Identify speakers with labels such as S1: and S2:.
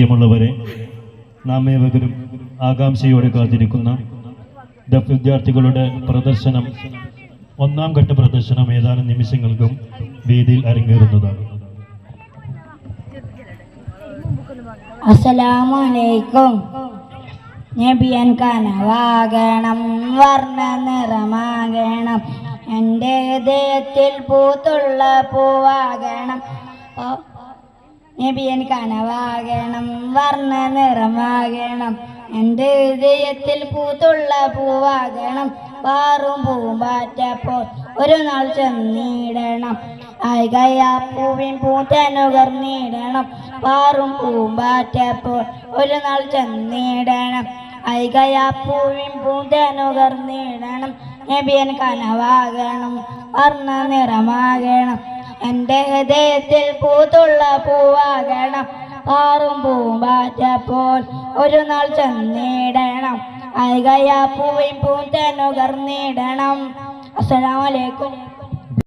S1: പ്രിയമുള്ളവരെ നാം ഏവരും ആകാംക്ഷയോടെ കാത്തിരിക്കുന്ന ഡഫ് വിദ്യാർത്ഥികളുടെ പ്രദർശനം ഒന്നാം ഘട്ട പ്രദർശനം ഏതാനും നിമിഷങ്ങൾക്കും വേദിയിൽ അരങ്ങേറുന്നതാണ്.
S2: എന്റെ നബിയൻ ഹൃദയത്തിൽ പൂത്തുള്ള പൂവാകണം. നബിയൻ കനവാകണം വർണ നിറമാകണം എന്റെ ഹൃദയത്തിൽ പൂത്തുള്ള പൂവാകണം. പാറും പൂമ്പാറ്റപ്പോൾ ഒരു നാൾ ചെന്നിടണം. ഐകയാപ്പൂവിൻ പൂത്തനുകർന്നിടണം പാറും പൂമ്പാറ്റപ്പോൾ ഒരു നാൾ ചെന്നിടണം. ഐകയാപ്പൂവിൻ പൂത്തനുകർന്നിടണം നബിയൻ കനവാകണം വർണ നിറമാകണം എന്റെ ഹൃദയത്തിൽ പൂത്തുള്ള പൂവാകണം. പാറും പൂമ്പാറ്റപ്പോൾ ഒരു നാൾ ചെന്നിടണം. ഐകയാപ്പൂവിൻ പൂത്തനുകർന്നിടണം അസ്സലാമലൈക്കും